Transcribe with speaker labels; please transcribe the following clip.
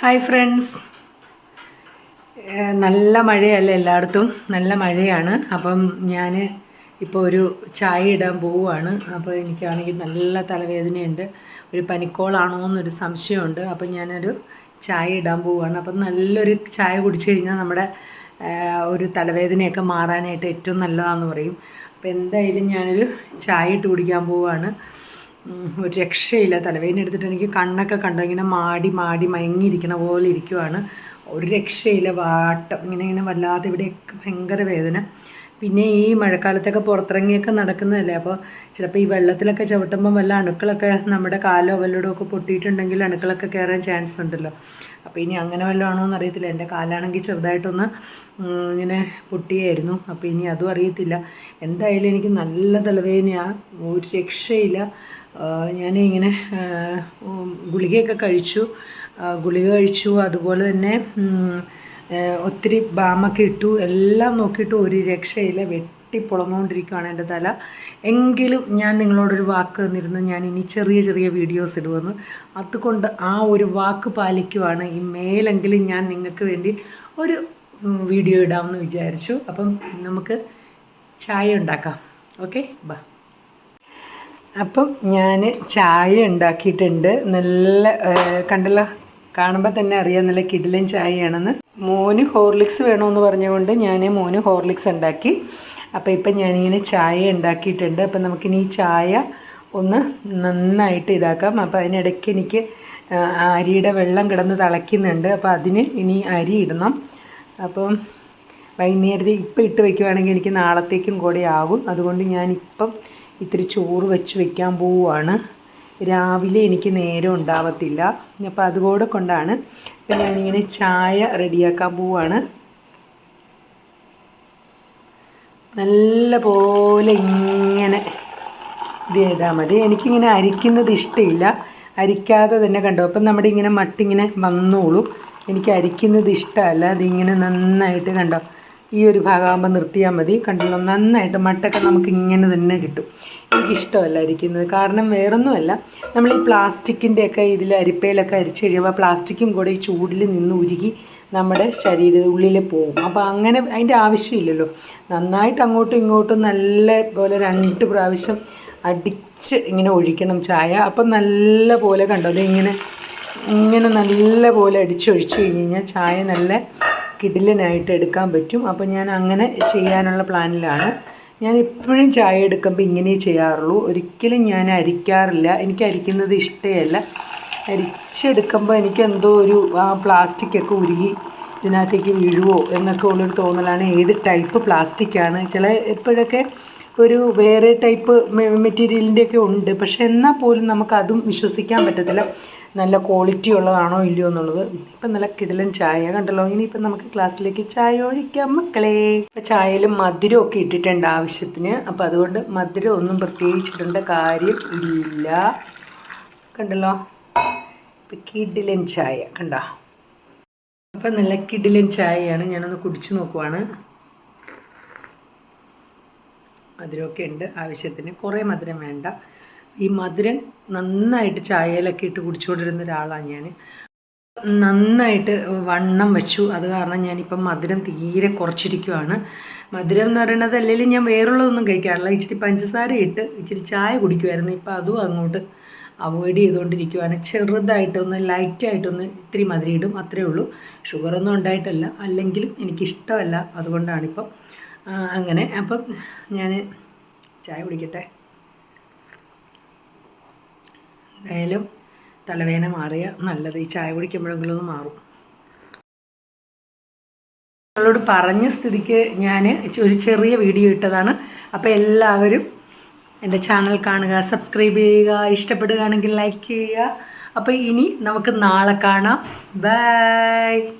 Speaker 1: Hi friends നല്ല മഴയല്ല എല്ലായിടത്തും? നല്ല മഴയാണ്. അപ്പം ഞാൻ ഇപ്പോൾ ഒരു ചായ ഇടാൻ പോവുകയാണ് അപ്പോൾ എനിക്കാണെങ്കിൽ നല്ല തലവേദനയുണ്ട്. ഒരു പനിക്കോളാണോ എന്നൊരു സംശയമുണ്ട്. അപ്പം ഞാനൊരു ചായ ഇടാൻ പോവുകയാണ് അപ്പം നല്ലൊരു ചായ കുടിച്ചു കഴിഞ്ഞാൽ നമ്മുടെ ഒരു തലവേദനയൊക്കെ മാറാനായിട്ട് ഏറ്റവും നല്ലതാണെന്ന് പറയും. അപ്പോൾ എന്തായാലും ഞാനൊരു ചായ ഇട്ട് കുടിക്കാൻ പോവുകയാണ് ഒരു രക്ഷയില്ല തലവേദന എടുത്തിട്ട് എനിക്ക് കണ്ണൊക്കെ കണ്ടോ. ഇങ്ങനെ മാടി മാടി മയങ്ങിയിരിക്കുന്ന പോലെ ഇരിക്കുവാണ്. ഒരു രക്ഷയില്ല. വാട്ടം. ഇങ്ങനെ ഇങ്ങനെ വല്ലാതെ ഇവിടെയൊക്കെ ഭയങ്കര വേദന. പിന്നെ ഈ മഴക്കാലത്തൊക്കെ പുറത്തിറങ്ങിയൊക്കെ നടക്കുന്നതല്ലേ? അപ്പോൾ ചിലപ്പോൾ ഈ വെള്ളത്തിലൊക്കെ ചവിട്ടുമ്പോൾ വല്ല അണുക്കളൊക്കെ നമ്മുടെ കാലോ വല്ലടോ ഒക്കെ പൊട്ടിയിട്ടുണ്ടെങ്കിൽ അണുക്കളൊക്കെ കയറാൻ ചാൻസ് ഉണ്ടല്ലോ. അപ്പോൾ ഇനി അങ്ങനെ വല്ലതാണോ എന്ന് അറിയത്തില്ല എന്റെ കാലാണെങ്കിൽ ചെറുതായിട്ടൊന്ന് ഇങ്ങനെ പൊട്ടിയായിരുന്നു. അപ്പോൾ ഇനി അതും അറിയത്തില്ല. എന്തായാലും എനിക്ക് നല്ല തലവേദനയാണ് ഒരു രക്ഷയില്ല. ഞാൻ ഇങ്ങനെ ഗുളികയൊക്കെ കഴിച്ചു. ഗുളിക കഴിച്ചു. അതുപോലെ തന്നെ ഒത്തിരി ബാമൊക്കെ ഇട്ടു. എല്ലാം നോക്കിയിട്ട് ഒരു രക്ഷയില്ല. വെട്ടി പൊളന്നുകൊണ്ടിരിക്കുകയാണ് എന്റെ തല. എങ്കിലും ഞാൻ നിങ്ങളോടൊരു വാക്ക് തന്നിരുന്നു. ഞാൻ ഇനി ചെറിയ ചെറിയ വീഡിയോസ് ഇടുമെന്ന് അതുകൊണ്ട് ആ ഒരു വാക്ക് പാലിക്കുവാണ്. ഈ മേലെങ്കിലും ഞാൻ നിങ്ങൾക്ക് വേണ്ടി ഒരു വീഡിയോ ഇടാമെന്ന് വിചാരിച്ചു. അപ്പം നമുക്ക് ചായ ഉണ്ടാക്കാം. ഓക്കെ? ബാ. അപ്പം ഞാൻ ചായ ഉണ്ടാക്കിയിട്ടുണ്ട്. നല്ല കണ്ടല്ല? കാണുമ്പോൾ തന്നെ അറിയാം നല്ല കിടിലൻ ചായയാണെന്ന്. മോന് ഹോർലിക്സ് വേണമെന്ന് പറഞ്ഞുകൊണ്ട് ഞാൻ മോന് ഹോർലിക്സ് ഉണ്ടാക്കി. അപ്പോൾ ഇപ്പം ഞാനിങ്ങനെ ചായ ഉണ്ടാക്കിയിട്ടുണ്ട്. അപ്പം നമുക്കിനി ഈ ചായ ഒന്ന് നന്നായിട്ട് ഇതാക്കാം. അപ്പോൾ അതിനിടയ്ക്ക് എനിക്ക് അരിയുടെ വെള്ളം കിടന്ന് തിളയ്ക്കുന്നുണ്ട്. അപ്പോൾ അതിന് ഇനി അരി ഇടണം. അപ്പം വൈകുന്നേരത്തെ ഇപ്പം ഇട്ട് വയ്ക്കുവാണെങ്കിൽ എനിക്ക് നാളത്തേക്കും കൂടെ ആകും. അതുകൊണ്ട് ഞാനിപ്പം ഇത്തിരി ചോറ് വെച്ച് വെക്കാൻ പോവുകയാണ് രാവിലെ എനിക്ക് നേരം ഉണ്ടാവത്തില്ല. അപ്പോൾ അതുകൂടെ കൊണ്ടാണ് ഇപ്പം ഞാനിങ്ങനെ ചായ റെഡിയാക്കാൻ പോവുകയാണ് നല്ല പോലെ ഇങ്ങനെ ഇത് ചെയ്താൽ മതി. എനിക്കിങ്ങനെ അരിക്കുന്നത് ഇഷ്ടമില്ല. അരിക്കാതെ തന്നെ കണ്ടോ? അപ്പം നമ്മുടെ ഇങ്ങനെ മട്ടിങ്ങനെ വന്നോളും. എനിക്ക് അരിക്കുന്നത് ഇഷ്ടമല്ല. അതിങ്ങനെ നന്നായിട്ട് കണ്ടോ? ഈ ഒരു ഭാഗമാകുമ്പോൾ നിർത്തിയാൽ മതി. കണ്ടല്ലോ? നന്നായിട്ട് മട്ടൊക്കെ നമുക്ക് ഇങ്ങനെ തന്നെ കിട്ടും. എനിക്കിഷ്ടമല്ല അരിക്കുന്നത്. കാരണം വേറൊന്നുമല്ല. നമ്മൾ ഈ പ്ലാസ്റ്റിക്കിന്റെയൊക്കെ ഇതിൽ അരിപ്പയിലൊക്കെ അരിച്ചു കഴിയുമ്പോൾ പ്ലാസ്റ്റിക്കും കൂടെ ഈ ചൂടിൽ നിന്ന് ഉരുകി നമ്മുടെ ശരീര ഉള്ളിൽ പോകും. അപ്പോൾ അങ്ങനെ അതിന്റെ ആവശ്യമില്ലല്ലോ. നന്നായിട്ട് അങ്ങോട്ടും ഇങ്ങോട്ടും നല്ല പോലെ രണ്ട് പ്രാവശ്യം അടിച്ച് ഇങ്ങനെ ഒഴിക്കണം ചായ. അപ്പം നല്ല പോലെ കണ്ടോ? അത് ഇങ്ങനെ ഇങ്ങനെ നല്ല പോലെ അടിച്ചൊഴിച്ച് കഴിഞ്ഞ് കഴിഞ്ഞാൽ ചായ നല്ല കിടിലനായിട്ട് എടുക്കാൻ പറ്റും. അപ്പോൾ ഞാൻ അങ്ങനെ ചെയ്യാനുള്ള പ്ലാനിലാണ്. ഞാൻ എപ്പോഴും ചായ എടുക്കുമ്പോൾ ഇങ്ങനെ ചെയ്യാറുള്ളൂ. ഒരിക്കലും ഞാൻ അരിക്കാറില്ല. എനിക്ക് അരിക്കുന്നത് ഇഷ്ടമല്ല അരിച്ചെടുക്കുമ്പോൾ എനിക്ക് എന്തോ ഒരു ആ പ്ലാസ്റ്റിക്കൊക്കെ ഉരുകി ഇതിനകത്തേക്ക് വീഴുവോ എന്നൊക്കെ ഉള്ളൊരു തോന്നലാണ്. ഏത് ടൈപ്പ് പ്ലാസ്റ്റിക്കാണ്? ചില എപ്പോഴൊക്കെ ഒരു വേറെ ടൈപ്പ് മെറ്റീരിയലിന്റെയൊക്കെ ഉണ്ട്. പക്ഷെ എന്നാൽ പോലും നമുക്കതും വിശ്വസിക്കാൻ പറ്റത്തില്ല. നല്ല ക്വാളിറ്റി ഉള്ളതാണോ ഇല്ലയോ എന്നുള്ളത്. ഇപ്പം നല്ല കിടലൻ ചായ കണ്ടല്ലോ. ഇനിയിപ്പം നമുക്ക് ക്ലാസ്സിലേക്ക് ചായ ഒഴിക്കാം മക്കളെ. ഇപ്പം ചായയിൽ മധുരമൊക്കെ ഇട്ടിട്ടുണ്ട് ആവശ്യത്തിന്. അപ്പം അതുകൊണ്ട് മധുരം ഒന്നും പ്രത്യേകിച്ചിടേണ്ട കാര്യം ഇല്ല. കണ്ടല്ലോ? ഇപ്പം കിടിലൻ ചായ കണ്ടോ? അപ്പം നല്ല കിടിലൻ ചായയാണ് ഞാനൊന്ന് കുടിച്ചു നോക്കുവാണ്. മധുരമൊക്കെ ഉണ്ട് ആവശ്യത്തിന്. കുറേ മധുരം വേണ്ട. ഈ മധുരം നന്നായിട്ട് ചായയിലൊക്കെ ഇട്ട് കുടിച്ചുകൊണ്ടിരുന്ന ഒരാളാണ് ഞാൻ നന്നായിട്ട് വണ്ണം വെച്ചു. അത് കാരണം ഞാനിപ്പം മധുരം തീരെ കുറച്ചിരിക്കുവാണ്. മധുരം എന്ന് പറയുന്നത് അല്ലെങ്കിൽ ഞാൻ വേറുള്ളതൊന്നും കഴിക്കാറില്ല. ഇച്ചിരി പഞ്ചസാര ഇട്ട് ഇച്ചിരി ചായ കുടിക്കുമായിരുന്നു ഇപ്പം അതും അങ്ങോട്ട് അവോയ്ഡ് ചെയ്തുകൊണ്ടിരിക്കുവാണ്. ചെറുതായിട്ടൊന്ന് ലൈറ്റായിട്ടൊന്ന് ഇത്തിരി മധുരം ഇടും. അത്രേ ഉള്ളൂ. ഷുഗറൊന്നും ഉണ്ടായിട്ടല്ല. അല്ലെങ്കിലും എനിക്കിഷ്ടമല്ല. അതുകൊണ്ടാണിപ്പം അങ്ങനെ. അപ്പം ഞാൻ ചായ കുടിക്കട്ടെ. എന്തായാലും തലവേദന മാറിയ നല്ലത്. ഈ ചായ കുടിക്കുമ്പോഴെങ്കിലും മാറും. നിങ്ങളോട് പറഞ്ഞ സ്ഥിതിക്ക് ഞാൻ ഒരു ചെറിയ വീഡിയോ ഇട്ടതാണ്. അപ്പോൾ എല്ലാവരും എന്റെ ചാനൽ കാണുക സബ്സ്ക്രൈബ് ചെയ്യുക ഇഷ്ടപ്പെടുകയാണെങ്കിൽ ലൈക്ക് ചെയ്യുക. അപ്പോൾ ഇനി നമുക്ക് നാളെ കാണാം. ബൈ.